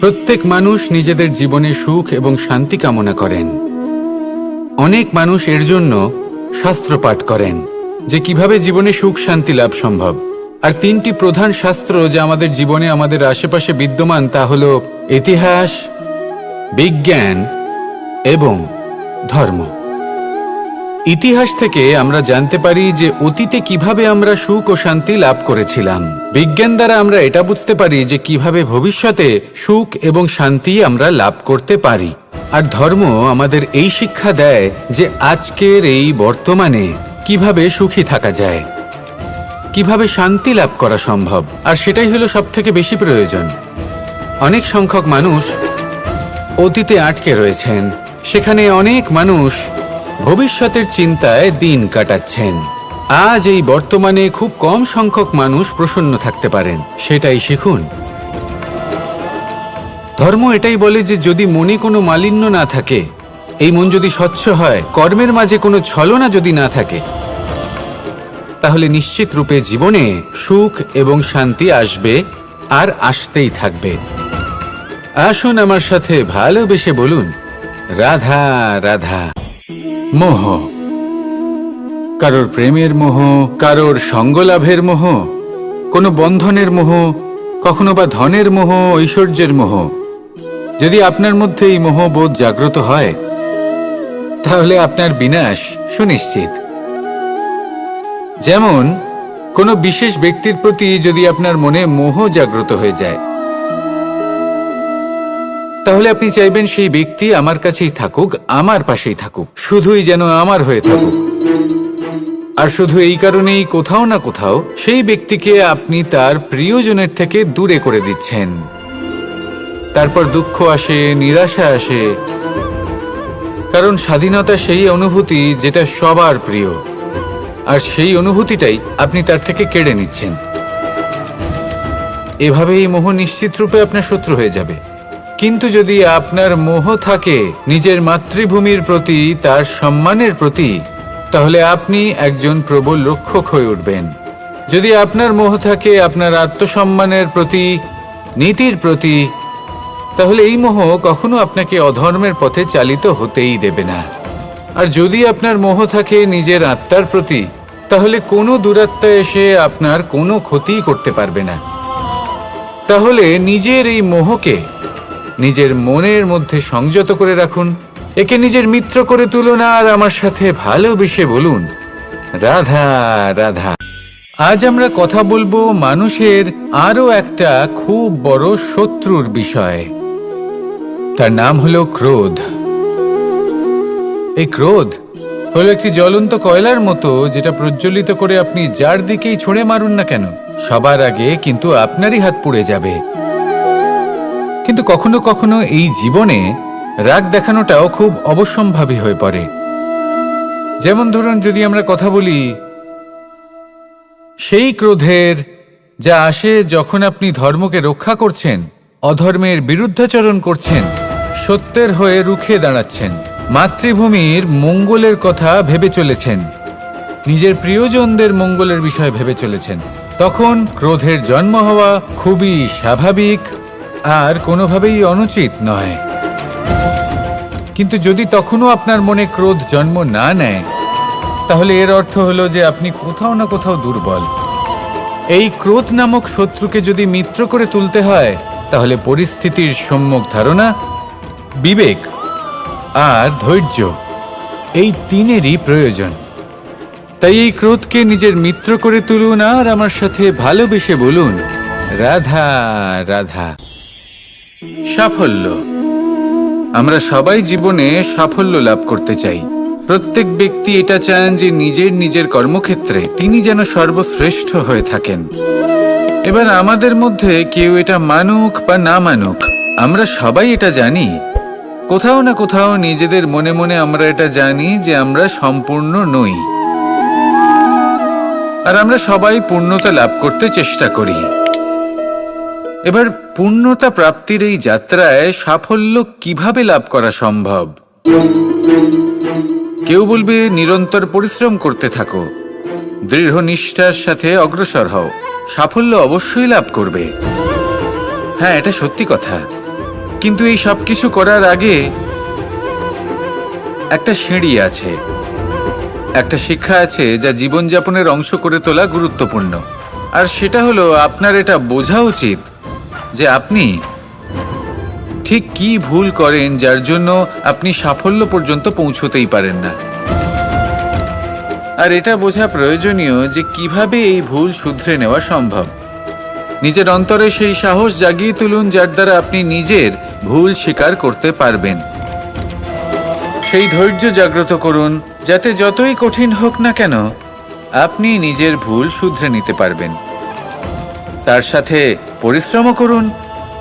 প্রত্যেক মানুষ নিজেদের জীবনে সুখ এবং শান্তি কামনা করেন। অনেক মানুষ এর জন্য শাস্ত্র পাঠ করেন, যে কীভাবে জীবনে সুখ, শান্তি লাভ সম্ভব। আর তিনটি প্রধান শাস্ত্র যা আমাদের জীবনে আমাদের আশেপাশে বিদ্যমান, তা হল ইতিহাস, বিজ্ঞান এবং ধর্ম। ইতিহাস থেকে আমরা জানতে পারি যে অতীতে কীভাবে আমরা সুখ ও শান্তি লাভ করেছিলাম। বিজ্ঞান দ্বারা আমরা এটা বুঝতে পারি যে কীভাবে ভবিষ্যতে সুখ এবং শান্তি আমরা লাভ করতে পারি। আর ধর্ম আমাদের এই শিক্ষা দেয় যে আজকের এই বর্তমানে কীভাবে সুখী থাকা যায়, কীভাবে শান্তি লাভ করা সম্ভব, আর সেটাই হলো সব থেকে বেশি প্রয়োজন। অনেক সংখ্যক মানুষ অতীতে আটকে রয়েছেন। সেখানে অনেক মানুষ ভবিষ্যতের চিন্তায় দিন কাটাচ্ছেন। আজ এই বর্তমানে খুব কম সংখ্যক মানুষ প্রসন্ন থাকতে পারেন। সেটাই শিখুন। ধর্ম এটাই বলে যে যদি মনে কোনো মালিন্য না থাকে, এই মন যদি স্বচ্ছ হয়, কর্মের মাঝে কোনো ছলনা যদি না থাকে, তাহলে নিশ্চিত রূপে জীবনে সুখ এবং শান্তি আসবে আর আসতেই থাকবে। আসুন আমার সাথে ভালোবেসে বলুন, রাধা রাধা। মোহ। কারোর প্রেমের মোহ, কারোর সঙ্গলাভের মোহ, কোনো বন্ধনের মোহ, কখনো বা ধনের মোহ, ঐশ্বর্যের মোহ। যদি আপনার মধ্যে এই মোহবোধ জাগ্রত হয়, তাহলে আপনার বিনাশ সুনিশ্চিত। যেমন, কোনো বিশেষ ব্যক্তির প্রতি যদি আপনার মনে মোহ জাগ্রত হয়ে যায় তাহলে আপনি চাইবেন সেই ব্যক্তি আমার কাছেই থাকুক, আমার পাশেই থাকুক, শুধুই যেন আমার হয়ে থাকুক। আর শুধু এই কারণেই কোথাও না কোথাও সেই ব্যক্তিকে আপনি তার প্রিয়জনের থেকে দূরে করে দিচ্ছেন। তারপর দুঃখ আসে, নিরাশা আসে। কারণ স্বাধীনতা সেই অনুভূতি যেটা সবার প্রিয়। আর সেই অনুভূতিটাই আপনি তার থেকে কেড়ে নিচ্ছেন। এভাবেই মোহ নিশ্চিত রূপে আপনার শত্রু হয়ে যাবে। কিন্তু যদি আপনার মোহ থাকে নিজের মাতৃভূমির প্রতি, তার সম্মানের প্রতি, তাহলে আপনি একজন প্রবল রক্ষক হয়ে উঠবেন। যদি আপনার মোহ থাকে আপনার আত্মসম্মানের প্রতি, নীতির প্রতি, তাহলে এই মোহ কখনো আপনাকে অধর্মের পথে চালিত হতেই দেবে না। আর যদি আপনার মোহ থাকে নিজের আত্মার প্রতি, তাহলে কোনো দুরাত্মা এসে আপনার কোনো ক্ষতিই করতে পারবে না। তাহলে নিজের এই মোহকে নিজের মনের মধ্যে সংযত করে রাখুন। একে নিজের মিত্র করে তুলুন আর আমার সাথে ভালোবেসে বলুন, রাধা রাধা। আজ আমরা কথা বলব মানুষের আরও একটা খুব বড় শত্রুর বিষয়। তার নাম হলো ক্রোধ। এই ক্রোধ হলো একটি জ্বলন্ত কয়লার মতো যেটা প্রজ্বলিত করে আপনি যার দিকেই ছুঁড়ে মারুন না কেন, সবার আগে কিন্তু আপনারই হাত পুড়ে যাবে। কিন্তু কখনো কখনো এই জীবনে রাগ দেখানোটাও খুব অবশ্যম্ভাবী হয়ে পড়ে। যেমন ধরুন যদি আমরা কথা বলি, সেই ক্রোধের যা আসে যখন আপনি ধর্মকে রক্ষা করছেন, অধর্মের বিরুদ্ধাচরণ করছেন, সত্যের হয়ে রুখে দাঁড়াচ্ছেন, মাতৃভূমির মঙ্গলের কথা ভেবে চলেছেন, নিজের প্রিয়জনদের মঙ্গলের বিষয় ভেবে চলেছেন, তখন ক্রোধের জন্ম হওয়া খুবই স্বাভাবিক আর কোনোভাবেই অনুচিত নয়। কিন্তু যদি তখনও আপনার মনে ক্রোধ জন্ম না নেয়, তাহলে এর অর্থ হলো যে আপনি কোথাও না কোথাও দুর্বল। এই ক্রোধ নামক শত্রুকে যদি মিত্র করে তুলতে হয়, তাহলে পরিস্থিতির সম্যক ধারণা, বিবেক আর ধৈর্য এই তিনেরই প্রয়োজন। তাই এই ক্রোধকে নিজের মিত্র করে তুলুন আর আমার সাথে ভালোবেসে বলুন, রাধা রাধা। সাফল্য। আমরা সবাই জীবনে সাফল্য লাভ করতে চাই। প্রত্যেক ব্যক্তি এটা চান যে নিজের নিজের কর্মক্ষেত্রে তিনি যেন সর্বশ্রেষ্ঠ হয়ে থাকেন। এবার আমাদের মধ্যে কেউ এটা মানুক বা না মানুক, আমরা সবাই এটা জানি। কোথাও না কোথাও নিজেদের মনে মনে আমরা এটা জানি যে আমরা সম্পূর্ণ নই। আর আমরা সবাই পূর্ণতা লাভ করতে চেষ্টা করি। এবার পূর্ণতা প্রাপ্তির এই যাত্রায় সাফল্য কীভাবে লাভ করা সম্ভব? কেউ বলবে নিরন্তর পরিশ্রম করতে থাকো, দৃঢ় নিষ্ঠার সাথে অগ্রসর হও, সাফল্য অবশ্যই লাভ করবে। হ্যাঁ এটা সত্যি কথা। কিন্তু এই সব কিছু করার আগে একটা সিঁড়ি আছে, একটা শিক্ষা আছে যা জীবনযাপনের অংশ করে তোলা গুরুত্বপূর্ণ। আর সেটা হলো, আপনার এটা বোঝা উচিত যে আপনি ঠিক কি ভুল করেন যার জন্য আপনি সাফল্য পর্যন্ত পৌঁছতেই পারেন না। আর এটা বোঝা প্রয়োজনীয় যে কীভাবে এই ভুল শুধরে নেওয়া সম্ভব। নিজের অন্তরে সেই সাহস জাগিয়ে তুলুন যার দ্বারা আপনি নিজের ভুল স্বীকার করতে পারবেন। সেই ধৈর্য জাগ্রত করুন, যাতে যতই কঠিন হোক না কেন, আপনি নিজের ভুল শুধরে নিতে পারবেন। তার সাথে পরিশ্রমও করুন,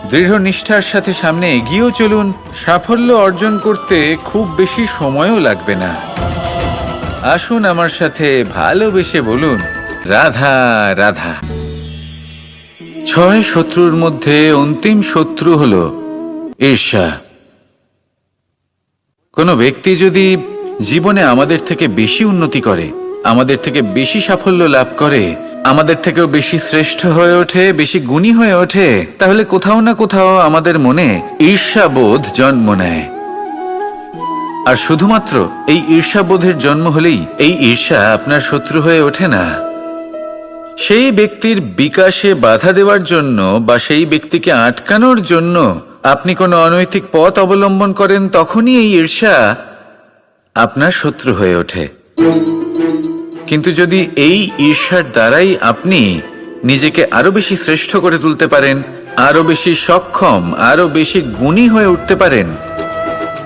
দৃঢ় নিষ্ঠার সাথে সামনে এগিয়েও চলুন, সাফল্য অর্জন করতে খুব বেশি সময়ও লাগবে না। আসুন আমার সাথে ভালোবেসে বলুন, রাধা রাধা। ছয় শত্রুর মধ্যে অন্তিম শত্রু হল ঈর্ষা। কোনো ব্যক্তি যদি জীবনে আমাদের থেকে বেশি উন্নতি করে, আমাদের থেকে বেশি সাফল্য লাভ করে আমাদের থেকেও বেশি শ্রেষ্ঠ হয়ে ওঠে, বেশি গুণী হয়ে ওঠে। তাহলে কোথাও না কোথাও আমাদের মনে ঈর্ষাবোধ জন্ম নেয়। আর শুধুমাত্র এই ঈর্ষাবোধের জন্ম হলেই এই ঈর্ষা আপনার শত্রু হয়ে ওঠে না। সেই ব্যক্তির বিকাশে বাধা দেওয়ার জন্য বা সেই ব্যক্তিকে আটকানোর জন্য আপনি কোনো অনৈতিক পথ অবলম্বন করেন, তখনই এই ঈর্ষা আপনার শত্রু হয়ে ওঠে। কিন্তু যদি এই ঈর্ষার দ্বারাই আপনি নিজেকে আরও বেশি শ্রেষ্ঠ করে তুলতে পারেন, আরও বেশি সক্ষম, আরও বেশি গুণী হয়ে উঠতে পারেন,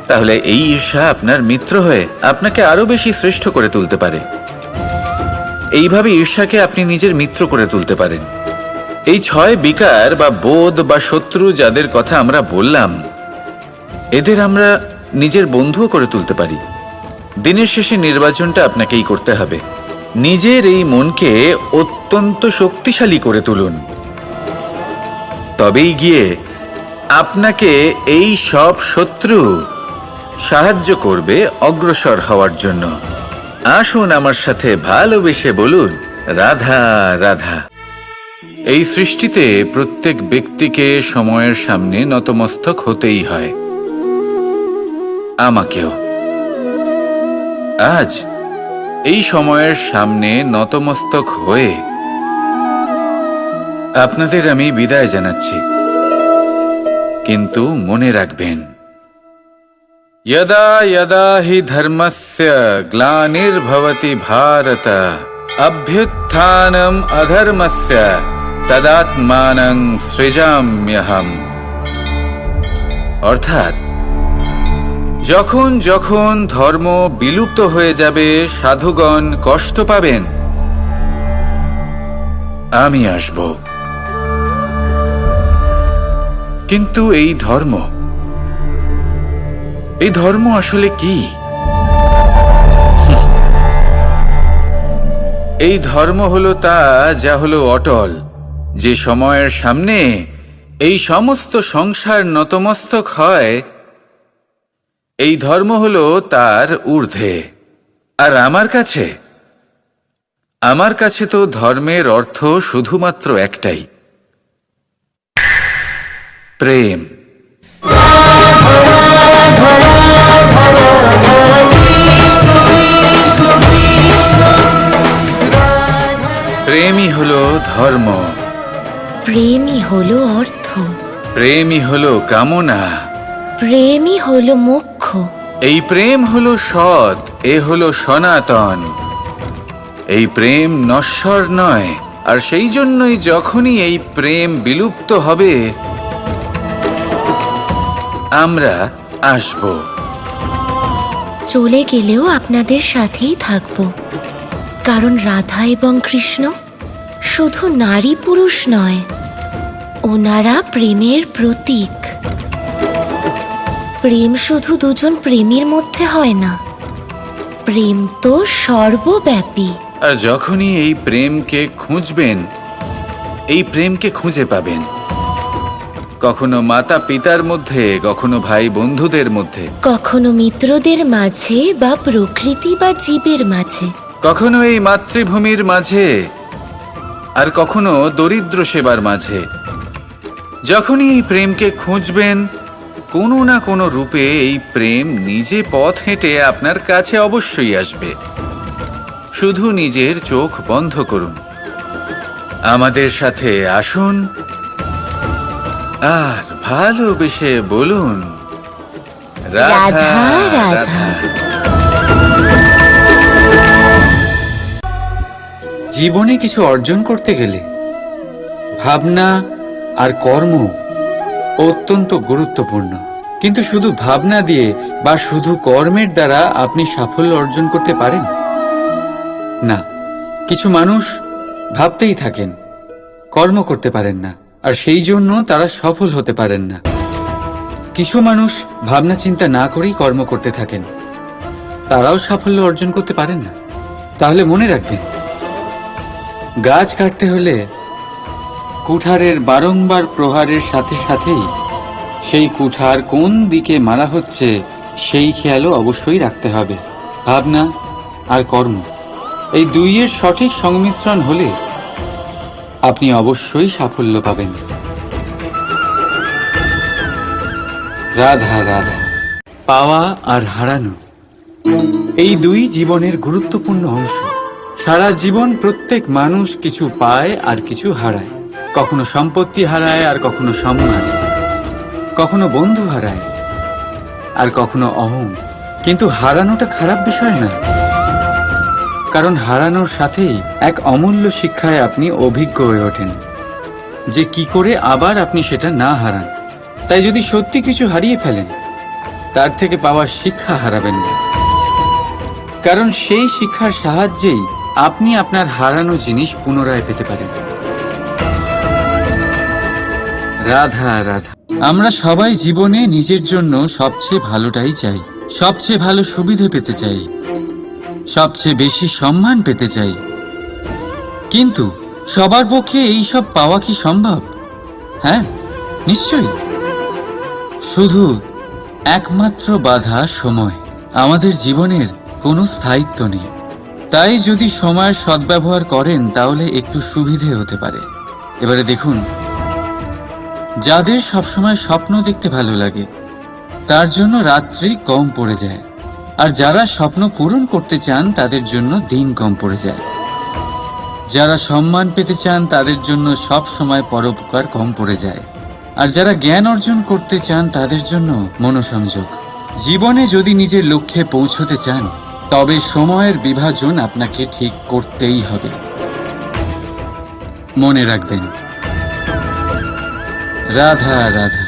তাহলে এই ঈর্ষা আপনার মিত্র হয়ে আপনাকে আরও বেশি শ্রেষ্ঠ করে তুলতে পারে। এইভাবে ঈর্ষাকে আপনি নিজের মিত্র করে তুলতে পারেন। এই ছয় বিকার বা বোধ বা শত্রু যাদের কথা আমরা বললাম, এদের আমরা নিজের বন্ধুও করে তুলতে পারি। দিনের শেষে নির্বাচনটা আপনাকেই করতে হবে। নিজের এই মনকে অত্যন্ত শক্তিশালী করে তুলুন। তবেই গিয়ে আপনাকে এই সব শত্রু সাহায্য করবে অগ্রসর হওয়ার জন্য। আসুন আমার সাথে ভালোবেসে বলুন, রাধা রাধা। এই সৃষ্টিতে প্রত্যেক ব্যক্তিকে সময়ের সামনে নতমস্তক হতেই হয়। আমাকেও। আজ এই সময়ের সামনে নতমস্তক হয়ে আপনাদের আমি বিদায় জানাচ্ছি কিন্তু মনে রাখবেন यदा यदा हि धर्मस्य ग्लानिर्भवति भारत अभ्युत्थानम् अधर्मस्य तदात्मानं সৃজাম্যহম অর্থাৎ যখন যখন ধর্ম বিলুপ্ত হয়ে যাবে, সাধুগণ কষ্ট পাবেন। আমি আসব। কিন্তু এই ধর্ম এই ধর্ম আসলে কি? এই ধর্ম হলো তা যা হলো অটল। যে সময়ের সামনে এই সমস্ত সংসার নতমস্তক হয় এই ধর্ম হলো তার ঊর্ধ্বে। আর আমার কাছে? আমার কাছে তো ধর্মের অর্থ শুধুমাত্র একটাই। প্রেম। প্রেমই হলো ধর্ম। প্রেমই হলো অর্থ। প্রেমই হলো কামনা। প্রেমই হলো মোক্ষ এই প্রেম হলো সৎ এ হলো সনাতন। এই প্রেম নশ্বর নয় আর সেই জন্যই যখনই এই প্রেম বিলুপ্ত হবে আমরা আসব। চলে গেলেও আপনাদের সাথেই থাকব। কারণ রাধা এবং কৃষ্ণ শুধু নারী পুরুষ নয় ওনারা প্রেমের প্রতীক। প্রেম শুধু দুজন প্রেমীর মধ্যে হয় না। প্রেম তো সর্বব্যাপী। আর যখনই এই প্রেমকে খুঁজবেন এই প্রেমকে খুঁজে পাবেন। কখনো মাতা পিতার মধ্যে কখনো ভাই বন্ধুদের মধ্যে। কখনো মিত্রদের মাঝে বা প্রকৃতি বা জীবের মাঝে। কখনো এই মাতৃভূমির মাঝে আর কখনো দরিদ্র সেবার মাঝে। যখনই এই প্রেমকে খুঁজবেন কোনো না কোনো রূপে এই প্রেম নিজে পথ হেঁটে আপনার কাছে অবশ্যই আসবে। শুধু নিজের চোখ বন্ধ করুন। আমাদের সাথে আসুন। আর ভালোবেসে বলুন রাধা, রাধা। জীবনে কিছু অর্জন করতে গেলে ভাবনা আর কর্ম অত্যন্ত গুরুত্বপূর্ণ। কিন্তু শুধু ভাবনা দিয়ে বা শুধু কর্মের দ্বারা আপনি সাফল্য অর্জন করতে পারেন? না, কিছু মানুষ ভাবতেই থাকেন, কর্ম করতে পারেন না, আর সেই জন্য তারা সফল হতে পারেন না। কিছু মানুষ ভাবনা চিন্তা না করেই কর্ম করতে থাকেন, তারাও সাফল্য অর্জন করতে পারেন না। তাহলে মনে রাখবেন, গাছ কাটতে হলে কুঠারের বারংবার প্রহারের সাথে সাথেই সেই কুঠার কোন দিকে মারা হচ্ছে সেই খেয়ালও অবশ্যই রাখতে হবে। ভাবনা আর কর্ম, এই দুইয়ের সঠিক সংমিশ্রণ হলে আপনি অবশ্যই সাফল্য পাবেন। রাধা রাধা, পাওয়া আর হারানো, এই দুই জীবনের গুরুত্বপূর্ণ অংশ। সারা জীবন প্রত্যেক মানুষ কিছু পায় আর কিছু হারায়। কখনো সম্পত্তি হারায় আর কখনো সম্মান কখনো বন্ধু হারায় আর কখনো অহং। কিন্তু হারানোটা খারাপ বিষয় না। কারণ হারানোর সাথেই এক অমূল্য শিক্ষায় আপনি অভিজ্ঞ হয়ে ওঠেন। যে কি করে আবার আপনি সেটা না হারান। তাই যদি সত্যি কিছু হারিয়ে ফেলেন, তার থেকে পাওয়া শিক্ষা হারাবেন না। কারণ সেই শিক্ষার সাহায্যেই আপনি আপনার হারানো জিনিস পুনরায় পেতে পারেন। রাধা রাধা। আমরা সবাই জীবনে নিজের জন্য সবচেয়ে ভালোটাই চাই। সবচেয়ে ভালো সুবিধে পেতে চাই। সবচেয়ে বেশি সম্মান পেতে চাই। কিন্তু সবার পক্ষে এই সব পাওয়া কি সম্ভব? হ্যাঁ নিশ্চয়ই। শুধু একমাত্র বাধা সময়। আমাদের জীবনের কোনো স্থায়িত্ব নেই। তাই যদি সময়ের সদ্ব্যবহার করেন, তাহলে একটু সুবিধে হতে পারে। এবারে দেখুন। যাদের সবসময় স্বপ্ন দেখতে ভালো লাগে, তার জন্য রাত্রি কম পড়ে যায়। আর যারা স্বপ্ন পূরণ করতে চান, তাদের জন্য দিন কম পড়ে যায়। যারা সম্মান পেতে চান, তাদের জন্য সব সময় পরোপকার কম পড়ে যায়। আর যারা জ্ঞান অর্জন করতে চান, তাদের জন্য মনোসংযোগ। জীবনে যদি নিজের লক্ষ্যে পৌঁছতে চান, তবে সময়ের বিভাজন আপনাকে ঠিক করতেই হবে। মনে রাখবেন রাধা রাধা।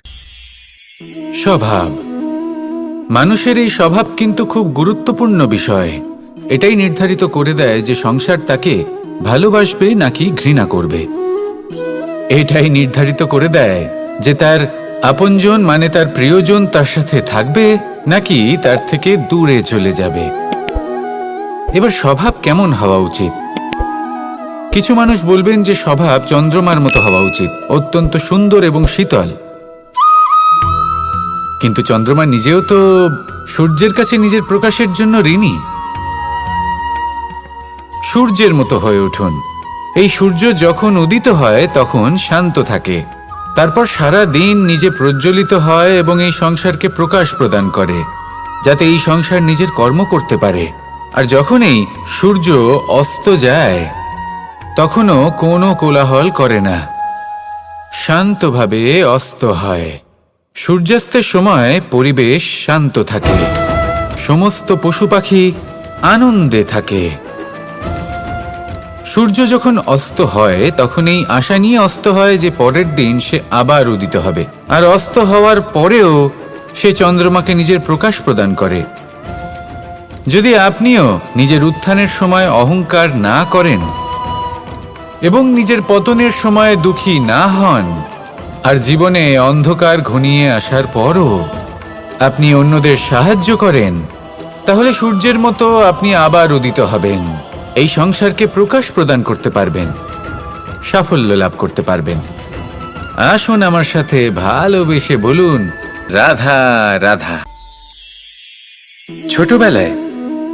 স্বভাব। মানুষের এই স্বভাব কিন্তু খুব গুরুত্বপূর্ণ বিষয়। এটাই নির্ধারিত করে দেয় যে সংসার তাকে ভালোবাসবে নাকি ঘৃণা করবে। এটাই নির্ধারিত করে দেয় যে তার আপনজন মানে তার প্রিয়জন তার সাথে থাকবে নাকি তার থেকে দূরে চলে যাবে। এবার স্বভাব কেমন হওয়া উচিত? কিছু মানুষ বলবেন যে স্বভাব চন্দ্রমার মতো হওয়া উচিত, অত্যন্ত সুন্দর এবং শীতল। কিন্তু চন্দ্রমা নিজেও তো সূর্যের কাছে নিজের প্রকাশের জন্য ঋণী। সূর্যের মতো হয়ে উঠুন। এই সূর্য যখন উদিত হয়, তখন শান্ত থাকে। তারপর সারা দিন নিজে প্রজ্বলিত হয় এবং এই সংসারকে প্রকাশ প্রদান করে, যাতে এই সংসার নিজের কর্ম করতে পারে। আর যখন এই সূর্য অস্ত যায় তখনও কোনো কোলাহল করে না। শান্তভাবে অস্ত হয়। সূর্যাস্তের সময় পরিবেশ শান্ত থাকে। সমস্ত পশু পাখি আনন্দে থাকে। সূর্য যখন অস্ত হয় তখন এই আশা নিয়ে অস্ত হয় যে পরের দিন সে আবার উদিত হবে। আর অস্ত হওয়ার পরেও সে চন্দ্রমাকে নিজের প্রকাশ প্রদান করে। যদি আপনিও নিজের উত্থানের সময় অহংকার না করেন এবং নিজের পতনের সময় দুঃখী না হন। আর জীবনে অন্ধকার ঘনিয়ে আসার পরও আপনি অন্যদের সাহায্য করেন, তাহলে সূর্যের মতো আপনি আবার উদিত হবেন। এই সংসারকে প্রকাশ প্রদান করতে পারবেন, সাফল্য লাভ করতে পারবেন। আসুন আমার সাথে ভালোবেসে বলুন, রাধা রাধা। ছোটবেলায়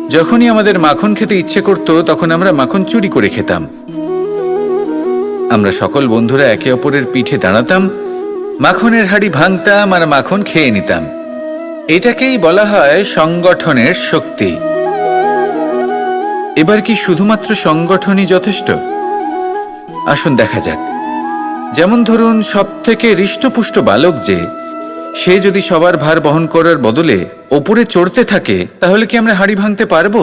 যখনই আমাদের মাখন খেতে ইচ্ছে করত, তখন আমরা মাখন চুরি করে খেতাম। আমরা সকল বন্ধুরা একে অপরের পিঠে দাঁড়াতাম, মাখনের হাড়ি ভাঙতাম আর মাখন খেয়ে নিতাম। এটাকেই বলা হয় সংগঠনের শক্তি। এবার কি শুধুমাত্র সংগঠনই যথেষ্ট? আসুন দেখা যাক। যেমন ধরুন সব থেকে হৃষ্টপুষ্ট বালক যে, সে যদি সবার ভার বহন করার বদলে ওপরে চড়তে থাকে, তাহলে কি আমরা হাড়ি ভাঙতে পারব?